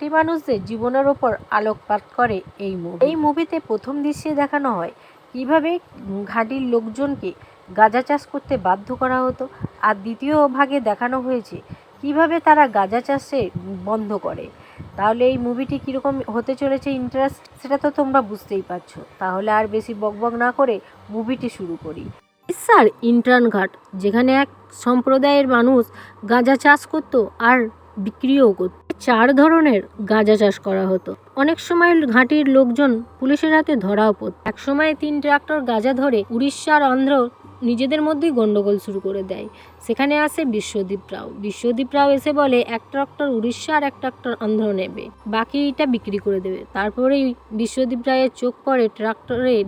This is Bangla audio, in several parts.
একটি মানুষদের জীবনের ওপর আলোকপাত করে এই মুভি এই মুভিতে প্রথম দৃশ্যে দেখানো হয় কীভাবে ঘাটির লোকজনকে গাঁজা চাষ করতে বাধ্য করা হতো আর দ্বিতীয় ভাগে দেখানো হয়েছে কীভাবে তারা গাঁজা চাষে বন্ধ করে। তাহলে এই মুভিটি কীরকম হতে চলেছে ইন্টারেস্ট সেটা তো তোমরা বুঝতেই পারছ। তাহলে আর বেশি বকবক না করে মুভিটি শুরু করি। স্যার ইন্টার্ন ঘাট, যেখানে এক সম্প্রদায়ের মানুষ গাঁজা চাষ করতো আর বিক্রিও করত। চার ধরনের গাঁজা চাষ করা হতো। অনেক সময় ঘাঁটির লোকজন পুলিশের হাতে ধরাও পড়ত। এক সময় তিন ট্রাক্টর গাঁজা ধরে উড়িষ্যার অন্ধ্র নিজেদের মধ্যেই গন্ডগোল শুরু করে দেয়। সেখানে আসে বিশ্বদীপ রাও। বিশ্বদীপ রাও এসে বলে, এক ট্রাক্টর উড়িষ্যা আর এক ট্রাক্টর অন্ধ্র নেবে। বাকিটা বিক্রি করে দেবে। তারপরেই বিশ্বদীপ রায়ের চোখ পড়ে ট্রাক্টরে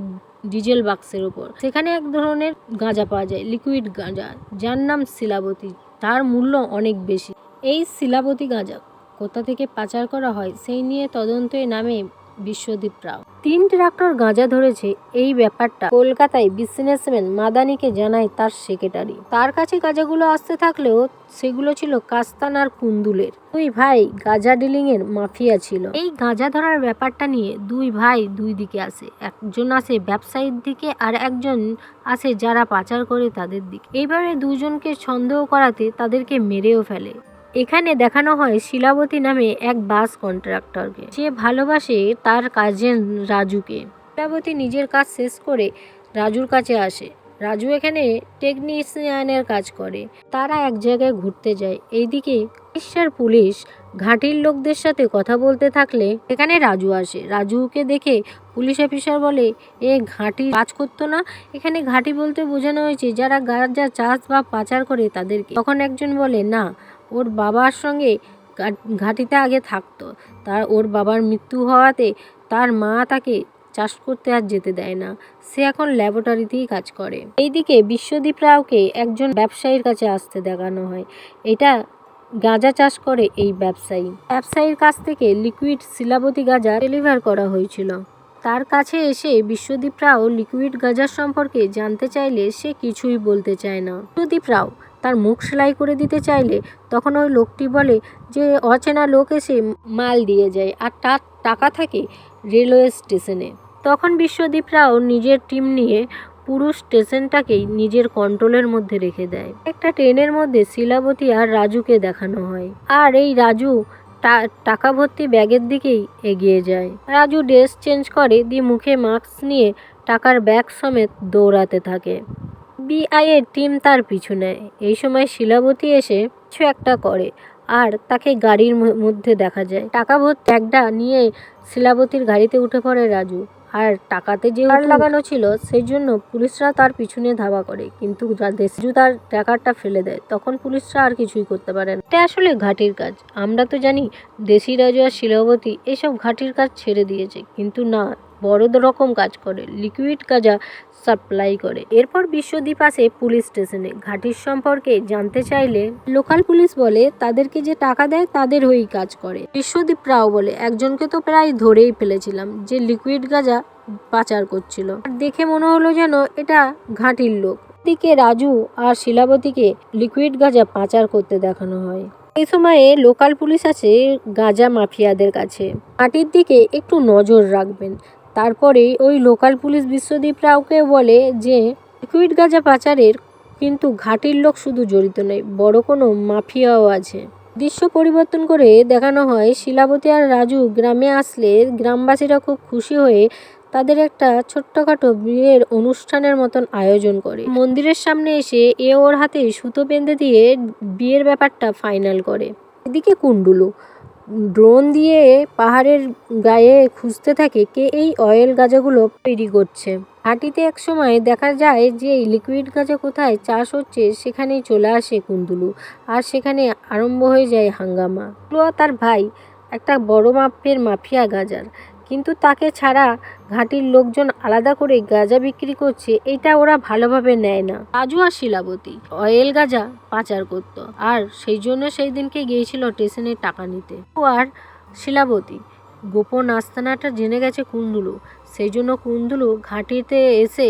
ডিজেল বাক্সের ওপর। সেখানে এক ধরনের গাঁজা পাওয়া যায়, লিকুইড গাঁজা। যার নাম শিলাবতী। তার মূল্য অনেক বেশি। এই শিলাবতী গাঁজা কোথা থেকে পাচার করা হয় সেই নিয়ে তদন্তে নামে বিশ্বদীপ রাও। তিন ট্রাক্টর গাঁজা ধরেছে এই ব্যাপারটা কলকাতায় বিজনেসম্যান মাদানিকে জানায় তার সেক্রেটারি। তার কাছে গাঁজাগুলো আসতে থাকলেও সেগুলো ছিল কাস্তান আর কুন্দুলের। দুই ভাই গাঁজা ডিলিং এর মাফিয়া ছিল। এই গাঁজা ধরার ব্যাপারটা নিয়ে দুই ভাই দুই দিকে আসে। একজন আসে ব্যবসায়ীর দিকে আর একজন আসে যারা পাচার করে তাদের দিকে। এইভাবে দুজনকে সন্দেহ করাতে তাদেরকে মেরেও ফেলে। এখানে দেখানো হয় শিলাবতী নামে এক বাস কন্ট্রাক্টরকে। সে ভালোবাসে তার কাজের রাজুকে। শিলাবতী নিজের কাজ শেষ করে রাজুর কাছে আসে। রাজু এখানে টেকনিশিয়ানের কাজ করে। তারা এক জায়গায় ঘুরতে যায়। এইদিকে উড়িষ্যার পুলিশ ঘাটির লোকদের সাথে কথা বলতে থাকলে এখানে রাজু আসে। রাজুকে দেখে পুলিশ অফিসার বলে, এ ঘাঁটি কাজ করতো না? এখানে ঘাঁটি বলতে বোঝানো হয়েছে, যারা গাঁজা, চাষ বা পাচার করে তাদেরকে। তখন একজন বলে, না ওর বাবার সঙ্গে ঘাঁটিতে আগে থাকতো। তার, ওর বাবার মৃত্যু হওয়াতে তার মা তাকে চাষ করতে আর যেতে দেয় না। সে এখন ল্যাবরেটরিতেই কাজ করে। এইদিকে বিশ্বদীপ রাওকে একজন ব্যবসায়ীর কাছে আসতে দেখানো হয়। এটা গাঁজা চাষ করে এই ব্যবসায়ী। ব্যবসায়ীর কাছ থেকে লিকুইড শিলাবতী গাঁজা ডেলিভার করা হয়েছিল। তার কাছে এসে বিশ্বদীপ রাও লিকুইড গাঁজার সম্পর্কে জানতে চাইলে সে কিছুই বলতে চায় না। বিশ্বদীপ রাও তার মুখ সেলাই করে দিতে চাইলে তখন ওই লোকটি বলে যে, অচেনা লোক এসে মাল দিয়ে যায় আর তার টাকা থাকে রেলওয়ে স্টেশনে। তখন বিশ্বদীপ রাও নিজের টিম নিয়ে পুরো স্টেশনটাকেই নিজের কন্ট্রোলের মধ্যে রেখে দেয়। একটা ট্রেনের মধ্যে শিলাবতী আর রাজুকে দেখানো হয় আর এই রাজু টাকা ভর্তি ব্যাগের দিকেই এগিয়ে যায়। রাজু ড্রেস চেঞ্জ করে দিয়ে মুখে মাস্ক নিয়ে টাকার ব্যাগ সমেত দৌড়াতে থাকে। বিআই এর টিম তার পিছু নেয় এই সময় শিলাবতী এসে কিছু একটা করে আর তাকে গাড়ির মধ্যে দেখা যায়। টাকা ভর্তি ব্যাগটা নিয়ে শিলাবতীর গাড়িতে উঠে পড়ে রাজু। আর টাকাতে যে কার্ড লাগানো ছিল সেই জন্য পুলিশরা তার পিছনে ধাওয়া করে। কিন্তু দেশজু তার ট্যাকারটা ফেলে দেয় তখন পুলিশরা আর কিছুই করতে পারে না। এটা আসলে ঘাটির কাজ। আমরা তো জানি দেশি রাজু আর শিলাবতী এসব ঘাটির কাজ ছেড়ে দিয়েছে। কিন্তু না বড় রকম কাজ করে। লিকুইড গাঁজা সাপ্লাই করে। এরপর বিশ্বদ্বীপ আসে পুলিশ স্টেশনে। ঘাটির সম্পর্কে জানতে চাইলে লোকাল পুলিশ বলে, তাদেরকে যে টাকা দেয় তাদের হয়েই কাজ করে। বিশ্বদ্বীপ রাও বলে, একজনকে তো প্রায় ধরেই ফেলেছিলাম যে লিকুইড গাঁজা পাচার করছিল। দেখে মনে হলো যেন এটা ঘাটির লোক। দিকে রাজু আর শিলাবতীকে লিকুইড গাঁজা পাচার করতে দেখানো হয়। এই সময়ে লোকাল পুলিশ আছে গাঁজা মাফিয়াদের কাছে। মাটির দিকে একটু নজর রাখবেন। তারপরে ওই লোকাল পুলিশ বিশ্বদীপ রাওকে বলে যে, লিকুইড গাঁজা পাচারের কিন্তু ঘাটির লোক শুধু জড়িত নয় বড় কোনো মাফিয়াও আছে। দৃশ্য পরিবর্তন করে দেখানো হয়, শিলাবতী আর রাজু গ্রামে আসলে গ্রামবাসীরা খুব খুশি হয়ে তাদের একটা ছোট্টখাটো বিয়ের অনুষ্ঠানের মতন আয়োজন করে। মন্দিরের সামনে এসে এ ওর হাতে সুতো বেঁধে দিয়ে বিয়ের ব্যাপারটা ফাইনাল করে। এদিকে কুণ্ডুলু ড্রোন দিয়ে পাহাড়ের গায়ে খুঁজতে থাকে কে এই অয়েল গাঁজাগুলো তৈরি করছে। হাঁটিতে এক সময় দেখা যায় যে লিকুইড গাঁজা কোথায় চাষ হচ্ছে, সেখানেই চলে আসে কুন্দুলু আর সেখানে আরম্ভ হয়ে যায় হাঙ্গামা। তার ভাই, একটা বড় মাপের মাফিয়া গাজার। কিন্তু তাকে ছাড়া ঘাঁটির লোকজন আলাদা করে গাঁজা বিক্রি করছে, এটা ওরা ভালোভাবে নেয় না। রাজু আর শিলাবতী, অয়েল গাঁজা পাচার করত, আর সেই জন্য সেই দিনকে গিয়েছিল স্টেশনে টাকা নিতে। আর শিলাবতী, গোপন আস্তানাটা জেনে গেছে কুন্দুলু। সেই জন্য কুন্দুলু ঘাঁটিতে এসে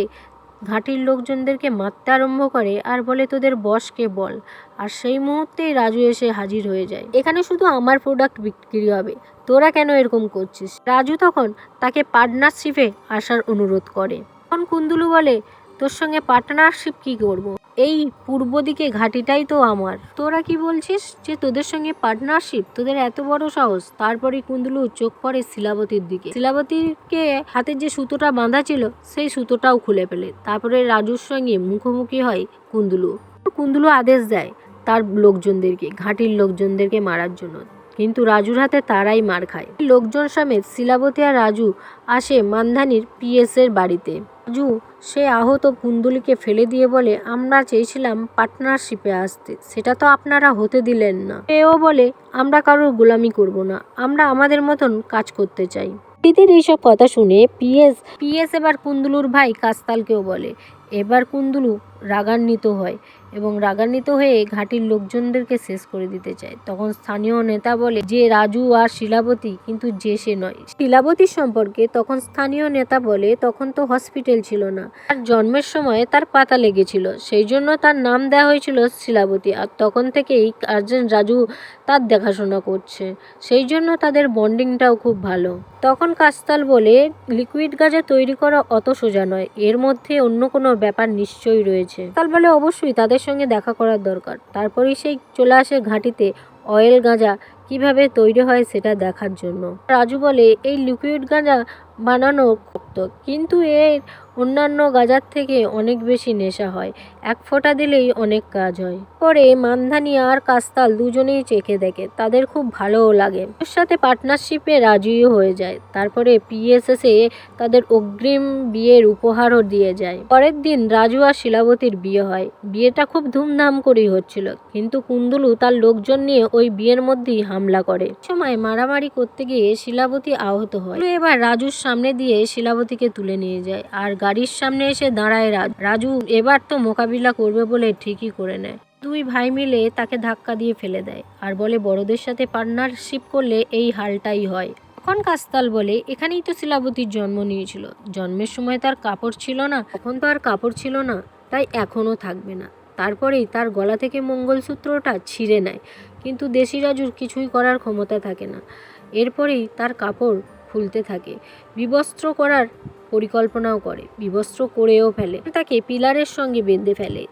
ঘাঁটির লোকজনদেরকে মারতে আরম্ভ করে, আর বলে তোদের বসকে বল। আর সেই মুহূর্তেই রাজু এসে হাজির হয়ে যায়। এখানে শুধু আমার প্রোডাক্ট বিক্রি হবে। তোরা কেন এরকম করছিস? রাজু তখন তাকে পার্টনারশিপে আসার অনুরোধ করে। তখন কুন্দুলু বলে, তোর সঙ্গে পার্টনারশিপ কি করব। এই পূর্ব দিকে ঘাটিটাই তো আমার। তোরা কি বলছিস যে তোদের সঙ্গে পার্টনারশিপ তোদের এত বড় সাহস। তারপরে কুন্দুলু চোখ পড়ে শিলাবতীর দিকে। শিলাবতীকে হাতের যে সুতোটা বাঁধা ছিল, সেই সুতোটাও খুলে ফেলে। তারপরে রাজুর সঙ্গে মুখোমুখি হয় কুন্দুলু। কুন্দুলু আদেশ দেয় তার লোকজনদেরকে, ঘাটির লোকজনদেরকে মারার জন্য। কিন্তু রাজুর হাতে তারাই মার খায়। লোকজন সমেত শিলাবতী আর রাজু আসে মানধানির পিএস এর বাড়িতে। রাজু সে আহত কুন্দুলিকে ফেলে দিয়ে বলে, আমরা চেয়েছিলাম পার্টনারশিপে আসতে। সেটা তো আপনারা হতে দিলেন না। এও বলে, আমরা কারোর গোলামি করব না। আমরা আমাদের মতন কাজ করতে চাই। দিদির এইসব কথা শুনে পিএস পিএস এবার কুন্দুলুর ভাই কাস্তালকেও বলে, এবার কুন্দুলু রাগান্বিত হয় এবং রাগান্বিত হয়ে ঘাটির লোকজনদেরকে শেষ করে দিতে চায়। তখন স্থানীয় নেতা বলে, যে রাজু আর শিলাবতী কিন্তু যে সে নয়। শিলাবতীর সম্পর্কে তখন স্থানীয় নেতা বলে, তখন তো হসপিটাল ছিল না। তার জন্মের সময় তার পাতা লেগেছিল। সেই জন্য তার নাম দেওয়া হয়েছিল শিলাবতী। আর তখন থেকেই আর্জেন্ট রাজু তার দেখাশোনা করছে। সেই জন্য তাদের বন্ডিংটাও খুব ভালো। তখন কাস্তাল বলে, লিকুইড গাজা তৈরি করা অত সোজা নয়। এর মধ্যে অন্য কোনো ব্যাপার নিশ্চয়ই রয়েছে। কাল বলে অবশ্যই তাদের সঙ্গে দেখা করার দরকার। তারপরেই সেই চলে আসে ঘাঁটিতে অয়েল গাঁজা। কীভাবে তৈরি হয় সেটা দেখার জন্য। রাজু বলে, এই লিকুইড গাঁজা বানানো কিন্তু এর অন্যান্য গাঁজার থেকে অনেক বেশি নেশা হয়। এক ফোঁটা দিলেই অনেক কাজ হয়। পরে মানধানি আর কাস্তাল দুজনেই চেখে দেখে, তাদের খুব ভালোও লাগে। ওর সাথে পার্টনারশিপে রাজিও হয়ে যায়। তারপরে পিএসএসে তাদের অগ্রিম বিয়ের উপহারও দিয়ে যায়। পরের দিন রাজু আর শিলাবতীর বিয়ে হয়। বিয়েটা খুব ধুমধাম করেই হচ্ছিল। কিন্তু কুন্দুলু তার লোকজন নিয়ে ওই বিয়ের মধ্যেই হামলা করে। সময় মারামারি করতে গিয়ে শিলাবতী আহত হয়। এবার রাজুর সামনে দিয়ে শিলাবতীকে তুলে নিয়ে যায়। আর গাড়ির সামনে এসে দাঁড়ায় রাজু। রাজু এবার তো মোকাবিলা করবে বলে ঠিকই করে নেয়। দুই ভাই মিলে তাকে ধাক্কা দিয়ে ফেলে দেয় আর বলে, বড়দের সাথে পার্টনারশিপ করলে এই হালটাই হয়। তখন কাস্তাল বলে, এখানেই তো শিলাবতীর জন্ম নিয়েছিল। জন্মের সময় তার কাপড় ছিল না তখন তো আর কাপড় ছিল না, তাই এখনও থাকবে না। তারপরেই তার গলা থেকে মঙ্গলসূত্রটা ছিঁড়ে নেয়। কিন্তু দেশি রাজুর কিছুই করার ক্ষমতা থাকে না। এরপরেই তার কাপড় খুলতে থাকে। বিবস্ত্র করার পরিকল্পনাও করে, বিবস্ত্র করেও ফেলে। তাকে পিলারের সঙ্গে বেঁধে ফেলে।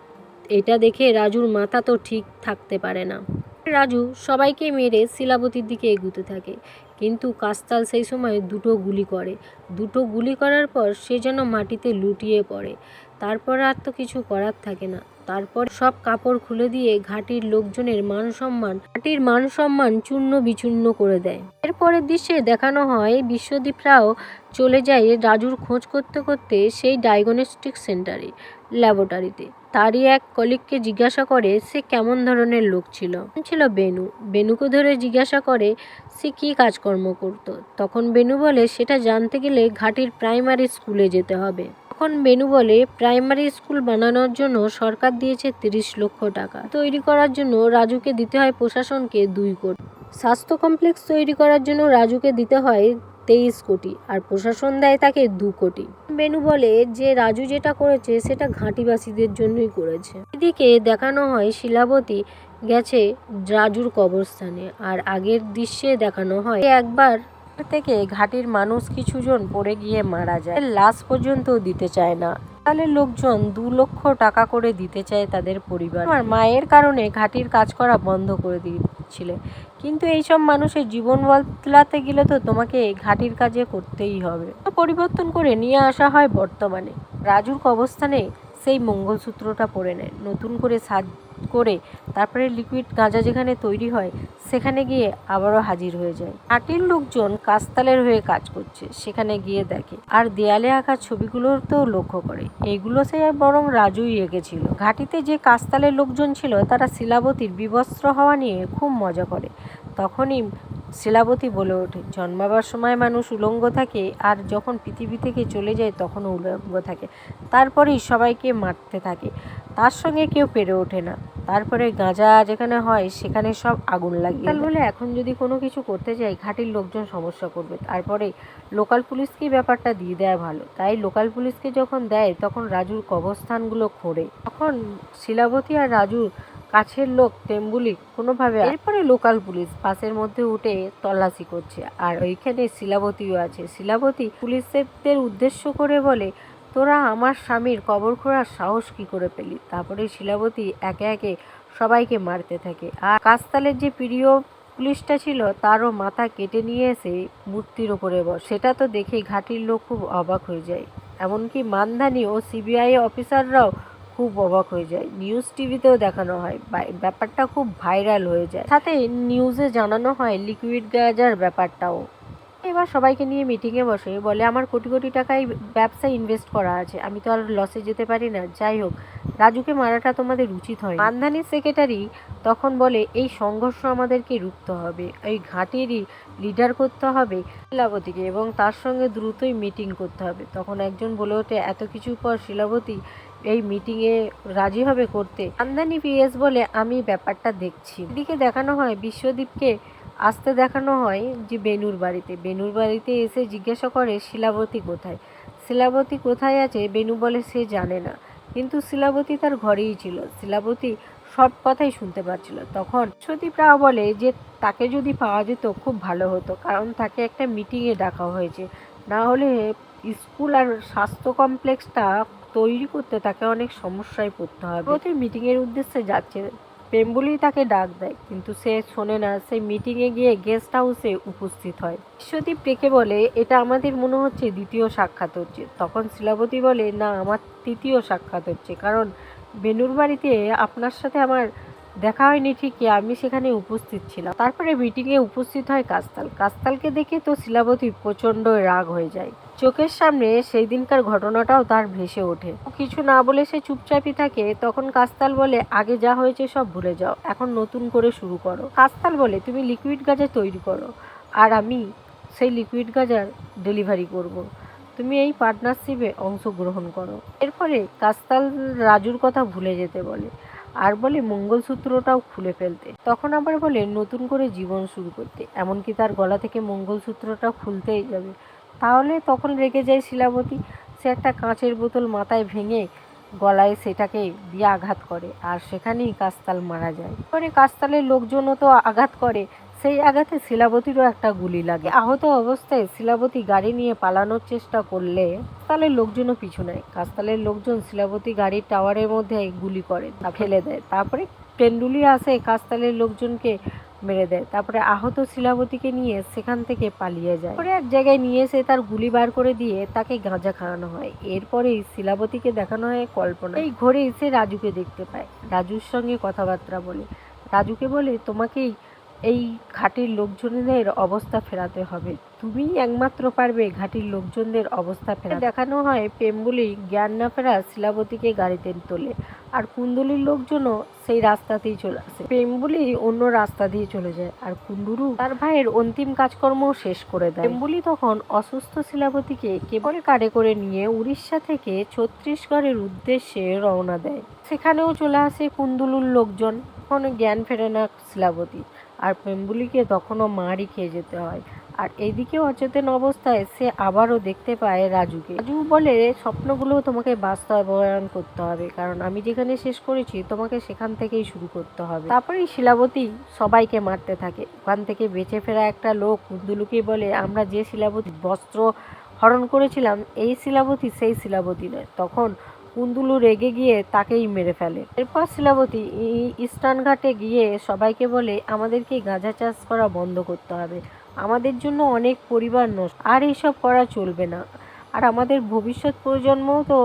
এটা দেখে রাজুর মাথা তো ঠিক থাকতে পারে না। রাজু সবাইকে মেরে শিলাবতীর দিকে এগুতে থাকে। কিন্তু কাস্তাল সেই সময় দুটো গুলি করে। দুটো গুলি করার পর সে যেন মাটিতে লুটিয়ে পড়ে। তারপর আর তো কিছু করার থাকে না। তারপর সব কাপড় খুলে দিয়ে ঘাটির লোকজনের মান সম্মান, ঘাটির মান সম্মান চূর্ণ বিচূর্ণ করে দেয়। এরপরের দৃশ্যে দেখানো হয় বিশ্বদীপরাও চলে যায় রাজুর খোঁজ করতে করতে সেই ডায়াগনস্টিক সেন্টারে ল্যাবরেটরিতে তারই এক কলিগকে জিজ্ঞাসা করে, সে কেমন ধরনের লোক ছিল? ছিল বেনু। বেনুকে ধরে জিজ্ঞাসা করে, সে কী কাজকর্ম করত? তখন বেনু বলে, সেটা জানতে গেলে ঘাটির প্রাইমারি স্কুলে যেতে হবে। তখন মেনু বলে, প্রাইমারি স্কুল বানানোর জন্য সরকার দিয়েছে তিরিশ লক্ষ টাকা। তৈরি করার জন্য রাজুকে দিতে হয় প্রশাসনকে দুই কোটি। স্বাস্থ্য কমপ্লেক্স তৈরি করার জন্য রাজুকে দিতে হয় তেইশ কোটি আর প্রশাসন দেয় তাকে দু কোটি। বেনু বলে, যে রাজু যেটা করেছে সেটা ঘাঁটিবাসীদের জন্যই করেছে। এদিকে দেখানো হয় শিলাবতী গেছে রাজুর কবরস্থানে আর আগের দৃশ্যে দেখানো হয়, একবার থেকে ঘাটির মানুষ কিছুজন পড়ে গিয়ে মারা যায়। লাশ পর্যন্ত দিতে চায় না। তাহলে লোকজন দু লক্ষ টাকা করে দিতে চায় তাদের পরিবার। আমার মায়ের কারণে ঘাটির কাজ করা বন্ধ করে দিচ্ছিলে কিন্তু এইসব মানুষের জীবন বদলাতে গেলে তো তোমাকে ঘাটির কাজে করতেই হবে। পরিবর্তন করে নিয়ে আসা হয় বর্তমানে। রাজুর কবস্থানে সেই মঙ্গলসূত্রটা পরে নেয়। নতুন করে সাজ করে তারপরে লিকুইড গাঁজা যেখানে তৈরি হয়, সেখানে গিয়ে আবারও হাজির হয়ে যায়। আটির লোকজন কাস্তালের হয়ে কাজ করছে, সেখানে গিয়ে দেখে। আর দেয়ালে আঁকা ছবিগুলোতেও লক্ষ্য করে। এইগুলো সে বরং রাজুই এঁকেছিল। ঘাটিতে যে কাস্তালের লোকজন ছিল, তারা শিলাবতীর বিবস্ত্র হওয়া নিয়ে খুব মজা করে। তখনই শিলাবতী বলে ওঠে। জন্মাবার সময় মানুষ উলঙ্গ থাকে আর যখন পৃথিবী থেকে চলে যায় তখন উলঙ্গ থাকে। তারপরেই সবাইকে মারতে থাকে। তার সঙ্গে কেউ পেরে ওঠে না। তারপরে গাঁজা যেখানে হয় সেখানে সব আগুন লাগে তাহলে বলে এখন যদি কোনো কিছু করতে যাই, ঘাটির লোকজন সমস্যা করবে। তারপরে লোকাল পুলিশকে ব্যাপারটা দিয়ে দেওয়া ভালো। তাই লোকাল পুলিশকে যখন দেয়, তখন রাজুর কবরস্থানগুলো খোঁড়ে। তখন শিলাবতী আর রাজুর কাছের লোক টেম্বুলি কোনোভাবে এরপরে লোকাল পুলিশ বাসের মধ্যে উঠে তল্লাশি করছে। আর ওইখানে শিলাবতীও আছে। শিলাবতী পুলিশদের উদ্দেশ্য করে বলে তোরা আমার স্বামীর কবর খোঁড়ার সাহস কি করে পেলি? তারপরে শিলাবতী একে একে সবাইকে মারতে থাকে। আর কাস্তালের যে প্রিয় পুলিশটা ছিল তারও মাথা কেটে নিয়ে এসে মূর্তির ওপরে বস। সেটা তো দেখে ঘাটির লোক খুব অবাক হয়ে যায়। এমনকি মানধানী ও সিবিআই অফিসাররাও খুব অবাক হয়ে যায়। নিউজ টিভিতেও দেখানো হয়। ব্যাপারটা খুব ভাইরাল হয়ে যায়। সাথে নিউজে জানানো হয় লিকুইড গাজার ব্যাপারটাও। এবার সবাইকে নিয়ে মিটিংয়ে বসে। বলে, আমার কোটি কোটি টাকায় ব্যবসায় ইনভেস্ট করা আছে। আমি তো আর লসে যেতে পারি না। যাই হোক, রাজুকে মারাটা তোমাদের উচিত হয় মানধানীর সেক্রেটারি তখন বলে, এই সংঘর্ষ আমাদেরকে রুখতে হবে। এই ঘাঁটিরই লিডার করতে হবে শিলাবতীকে এবং তার সঙ্গে দ্রুতই মিটিং করতে হবে। তখন একজন বলে ওঠে, এত কিছু পর শিলাবতী এই মিটিংয়ে রাজি হবে করতে। আমদানি পিএস বলে আমি ব্যাপারটা দেখছি। এদিকে দেখানো হয়, বিশ্বদীপকে আসতে দেখানো হয় যে বেনুর বাড়িতে। বেনুর বাড়িতে এসে জিজ্ঞাসা করে, শিলাবতী কোথায়? শিলাবতী কোথায় আছে? বেনু বলে, সে জানে না। কিন্তু শিলাবতী তার ঘরেই ছিল। শিলাবতী সব কথাই শুনতে পাচ্ছিল। তখন সতীপ রাও বলে যে, তাকে যদি পাওয়া যেত খুব ভালো হতো, কারণ তাকে একটা মিটিংয়ে ডাকা হয়েছে। না হলে স্কুল আর স্বাস্থ্য কমপ্লেক্সটা তৈরি করতে তাকে অনেক সমস্যায় পড়তে হবে প্রতি মিটিংয়ের উদ্দেশ্যে যাচ্ছে প্রেম বলেই তাকে ডাক দেয় কিন্তু সে শোনে না। সে মিটিংয়ে গিয়ে গেস্ট হাউসে উপস্থিত হয়। বিশ্বদীপ ডেকে বলে এটা আমাদের মনে হচ্ছে দ্বিতীয় সাক্ষাৎ হচ্ছে। তখন শিলাবতী বলে না আমার তৃতীয় সাক্ষাৎ হচ্ছে। কারণ বেনুর বাড়িতে আপনার সাথে আমার দেখা হয়নি ঠিকই আমি সেখানে উপস্থিত ছিলাম। তারপরে মিটিংয়ে উপস্থিত হয় কাস্তাল। কাস্তালকে দেখে তো শিলাবতী প্রচণ্ড রাগ হয়ে যায়। চোখের সামনে সেই দিনকার ঘটনাটাও তার ভেসে ওঠে। কিছু না বলে সে চুপচাপই থাকে, তখন কাস্তাল বলে, আগে যা হয়েছে সব ভুলে যাও, এখন নতুন করে শুরু করো। কাস্তাল বলে, তুমি লিকুইড গাজা তৈরি করো, আর আমি সেই লিকুইড গাজার ডেলিভারি করব। তুমি এই পার্টনারশিপে অংশগ্রহণ করো। এরপরে কাস্তাল রাজুর কথা ভুলে যেতে বলে, আর বলে, মঙ্গলসূত্রটাও খুলে ফেলতে। তখন আবার বলে, নতুন করে জীবন শুরু করতে। এমনকি তার গলা থেকে মঙ্গলসূত্রটা খুলতেই যাবে। তাহলে তখন রেগে যায় শিলাবতী। সে একটা কাঁচের বোতল মাথায় ভেঙে গলায় সেটাকে দিয়ে আঘাত করে আর সেখানেই কাস্তাল মারা যায়। পরে কাস্তালের লোকজনও তো আঘাত করে, সেই আঘাতে শিলাবতীরও একটা গুলি লাগে। আহত অবস্থায় শিলাবতী গাড়ি নিয়ে পালানোর চেষ্টা করলে কাস্তালের লোকজনও পিছু নেয়। কাস্তালের লোকজন শিলাবতী গাড়ির টাওয়ারের মধ্যে গুলি করে, তা ফেলে দেয়। তারপরে পেন্ডুলি আসে, কাস্তালের লোকজনকে মেরে দেয়। তারপরে আহত শিলাবতীকে নিয়ে সেখান থেকে পালিয়ে যায়। পরে এক জায়গায় নিয়ে এসে তার গুলি বার করে দিয়ে তাকে গাঁজা খাওয়ানো হয়। এরপরেই শিলাবতীকে দেখানো হয় কল্পনা। এই ঘরে এসে রাজুকে দেখতে পায়। রাজুর সঙ্গে কথাবার্তা বলে। রাজুকে বলে, তোমাকেই এই খাটের লোকজনদের অবস্থা ফেরাতে হবে। তুমিই একমাত্র পারবে ঘাটির লোকজনদের অবস্থা ফেরাতে। দেখানো হয় পেম্বুলি জ্ঞান না ফেরা শিলাবতীকে গাড়িতে তোলে, আর কুন্দুলির লোকজনও সেই রাস্তাতেই চলে আসে। পেম্বুলি অন্য রাস্তা দিয়ে চলে যায়, আর কুন্দুরু তার ভাইয়ের অন্তিম কাজকর্ম শেষ করে দেয়। পেম্বুলি তখন অসুস্থ শিলাবতীকে কেবল কারে করে নিয়ে উড়িষ্যা থেকে ছত্তিশগড়ের উদ্দেশ্যে রওনা দেয়। সেখানেও চলে আসে কুন্দুলুর লোকজন। কোনো জ্ঞান ফেরে না শিলাবতী, আর পেম্বুলিকে তখনও মারই খেয়ে যেতে হয়। আর এদিকে অচেতন অবস্থায় সে আবারও দেখতে পায় রাজুকে। রাজু বলে, স্বপ্নগুলো তোমাকে বাস্তবায়ন করতে হবে। কারণ আমি যেখানে শেষ করেছি, তোমাকে সেখান থেকেই শুরু করতে হবে তারপরেই শিলাবতী সবাইকে মারতে থাকে। ওখান থেকে বেঁচে ফেরা একটা লোক কুন্দুলুকে বলে, আমরা যে শিলাবতী বস্ত্র হরণ করেছিলাম, এই শিলাবতী সেই শিলাবতী নয় তখন কুন্দুলু রেগে গিয়ে তাকেই মেরে ফেলে। এরপর শিলাবতী ইস্টার্ন ঘাটে গিয়ে সবাইকে বলে, আমাদেরকে গাঁজা চাষ করা বন্ধ করতে হবে। আমাদের জন্য অনেক পরিবার নষ্ট, আর এইসব করা চলবে না। আর আমাদের ভবিষ্যৎ প্রজন্মও তো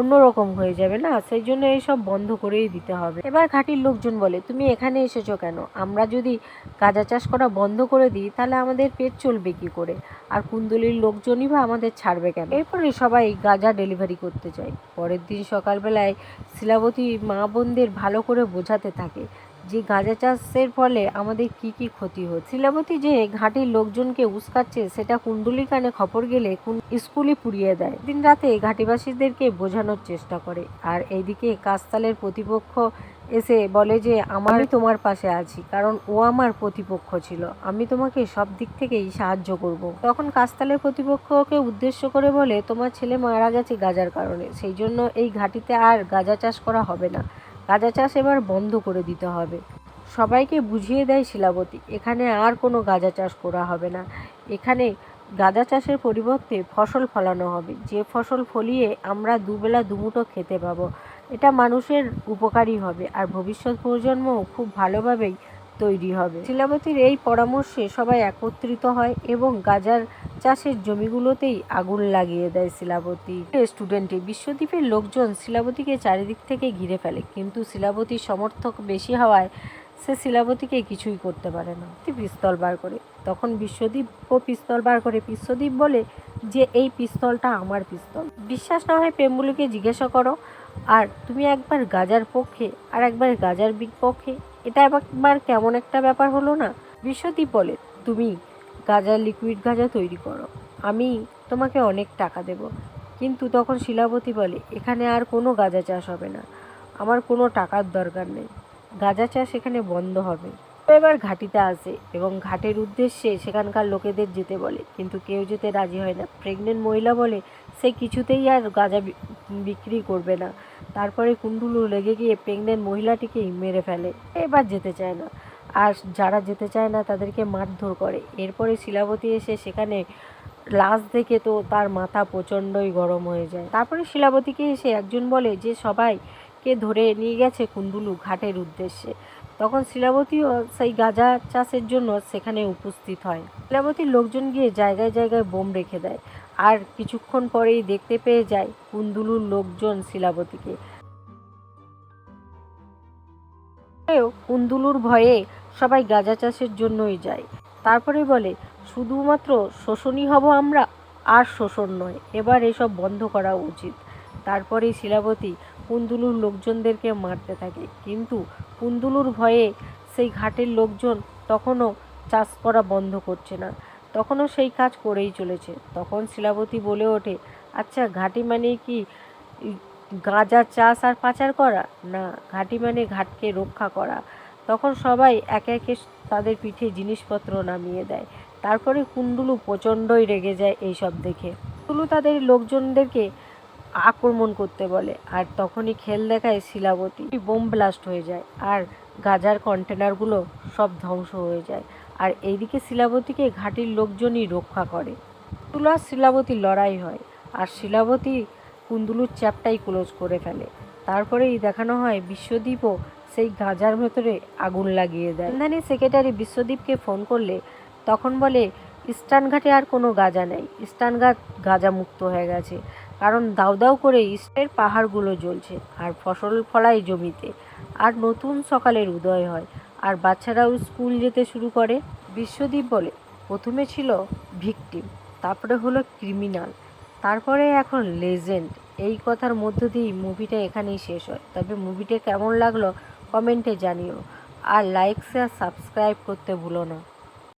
অন্যরকম হয়ে যাবে না, সেই জন্য এইসব বন্ধ করেই দিতে হবে। এবার ঘাটির লোকজন বলে, তুমি এখানে এসেছ কেন? আমরা যদি গাঁজা চাষ করা বন্ধ করে দিই, তাহলে আমাদের পেট চলবে কি করে? আর কুন্দলির লোকজনই বা আমাদের ছাড়বে কেন? এরপরে সবাই গাঁজা ডেলিভারি করতে চায় পরের দিন সকালবেলায় শিলাবতী মা বোনদের ভালো করে বোঝাতে থাকে যে গাঁজা চাষের ফলে আমাদের কি কি ক্ষতি হচ্ছে? শিলাবতী যে ঘাটির লোকজনকে উস্কাচ্ছে, সেটা কুণ্ডুলির কানে খবর গেলে স্কুলে পুড়িয়ে দেয়। দিন রাতে ঘাটিবাসীদেরকে বোঝানোর চেষ্টা করে। আর এইদিকে কাস্তালের প্রতিপক্ষ এসে বলে যে, আমি তোমার পাশে আছি, কারণ ও আমার প্রতিপক্ষ ছিল। আমি তোমাকে সব দিক থেকেই সাহায্য করব। তখন কাস্তালের প্রতিপক্ষকে উদ্দেশ্য করে বলে, তোমার ছেলে মারা গেছে গাজার কারণে। সেই জন্য এই ঘাটিতে আর গাঁজা চাষ করা হবে না। গাঁজা চাষ এবার বন্ধ করে দিতে হবে। সবাইকে বুঝিয়ে দেয় শিলাবতী, এখানে আর কোনো গাঁজা চাষ করা হবে না। এখানে গাঁজা চাষের পরিবর্তে ফসল ফলানো হবে। যে ফসল ফলিয়ে আমরা দুবেলা দুমুটো খেতে পাবো। এটা মানুষের উপকারী হবে। আর ভবিষ্যৎ প্রজন্মও খুব ভালোভাবেই তৈরি হবে। শিলাবতীর এই পরামর্শে সবাই একত্রিত হয় এবং গাজার চাষের জমিগুলোতেই আগুন লাগিয়ে দেয় শিলাবতী। স্টুডেন্টে বিশ্বদ্বীপের লোকজন শিলাবতীকে চারিদিক থেকে ঘিরে ফেলে, কিন্তু শিলাবতীর সমর্থক বেশি হওয়ায় সে শিলাবতীকে কিছুই করতে পারে না। পিস্তল বার করে, তখন বিশ্বদ্বীপ ও পিস্তল বার করে। বিশ্বদ্বীপ বলে যে, এই পিস্তলটা আমার পিস্তল। বিশ্বাস না হয় প্রেমবুলুকে জিজ্ঞাসা করো। আর তুমি একবার গাজার পক্ষে আর একবার গাজার বিপক্ষে এটা একবার কেমন একটা ব্যাপার হলো না? বিশ্বদ্বীপ বলে, তুমি গাজার লিকুইড গাজা তৈরি করো। আমি তোমাকে অনেক টাকা দেব। কিন্তু তখন শিলাবতী বলে, এখানে আর কোনো গাঁজা চাষ হবে না। আমার কোনো টাকার দরকার নেই। গাঁজা চাষ এখানে বন্ধ হবে। এবার ঘাটিতে আসে এবং ঘাটের উদ্দেশ্যে সেখানকার লোকেদের যেতে বলে। কিন্তু কেউ যেতে রাজি হয় না। প্রেগনেন্ট মহিলা বলে, সে কিছুতেই আর গাঁজা বিক্রি করবে না। তারপরে কুণ্ডুলু লেগে গিয়ে প্রেগনেন্ট মহিলাটিকেই মেরে ফেলে। এবার যেতে চায় না। আর যারা যেতে চায় না, তাদেরকে মারধর করে। এরপরে শিলাবতী এসে সেখানে লাশ দেখে তো তার মাথা প্রচণ্ডই গরম হয়ে যায়। তারপরে শিলাবতীকে এসে একজন বলে যে, সবাইকে ধরে নিয়ে গেছে কুণ্ডুলু ঘাটের উদ্দেশ্যে। তখন শিলাবতীও সেই গাঁজা চাষের জন্য সেখানে উপস্থিত হয়। শিলাবতীর লোকজন গিয়ে জায়গায় জায়গায় বোম রেখে দেয় আর কিছুক্ষণ পরেই দেখতে পেয়ে যায় কুন্দুলুর লোকজন শিলাবতীকে। কুন্দুলুর ভয়ে সবাই গাঁজা চাষের জন্যই যায়। তারপরে বলে, শুধুমাত্র শোষণই হব আমরা, আর শোষণ নয়। এবার এসব বন্ধ করা উচিত। তারপরে শিলাবতী কুন্দুলুর লোকজনদেরকে মারতে থাকে। কিন্তু কুন্দুলুর ভয়ে সেই ঘাটের লোকজন তখনও চাষ করা বন্ধ করছে না। তখনও সেই কাজ করেই চলেছে। তখন শিলাবতী বলে ওঠে আচ্ছা ঘাটি মানে কি গাঁজা চাষ আর পাচার করা? না, ঘাটি মানে ঘাটকে রক্ষা করা। তখন সবাই একে একে তাদের পিঠে জিনিসপত্র নামিয়ে দেয়। তারপরে কুণ্ডুলু প্রচণ্ডই রেগে যায় এইসব দেখে। কুণ্ডুলু তাদের লোকজনদেরকে আক্রমণ করতে বলে। আর তখনই খেল দেখায় শিলাবতী। বোম ব্লাস্ট হয়ে যায় আর গাজার কন্টেনারগুলো সব ধ্বংস হয়ে যায়। আর এইদিকে শিলাবতীকে ঘাটির লোকজনই রক্ষা করে। কুন্দুলু আর শিলাবতীর লড়াই হয় আর শিলাবতী কুন্দুলুর চ্যাপটাই ক্লোজ করে ফেলে। তারপরেই দেখানো হয় বিশ্বদ্বীপও সেই গাজার ভেতরে আগুন লাগিয়ে দেয়। সন্ধানী সেক্রেটারি বিশ্বদ্বীপকে ফোন করলে তখন বলে ইস্টার্ন ঘাটে আর কোনো গাজা নেই। ইস্টার্ন ঘাট গাজা মুক্ত হয়ে গেছে। কারণ দাউ দাউ করে ইস্টের পাহাড়গুলো জ্বলছে আর ফসল ফলায় জমিতে। আর নতুন সকালের উদয় হয়, আর বাচ্চারাও স্কুল যেতে শুরু করে। বিশ্বদ্বীপ বলে, প্রথমে ছিল ভিকটিম, তারপরে হলো ক্রিমিনাল, তারপরে এখন লেজেন্ড। এই কথার মধ্য দিয়েই মুভিটা এখানেই শেষ হয়। তবে মুভিটা কেমন লাগল কমেন্টে জানিও, আর লাইক শেয়ার সাবস্ক্রাইব করতে ভুলো না।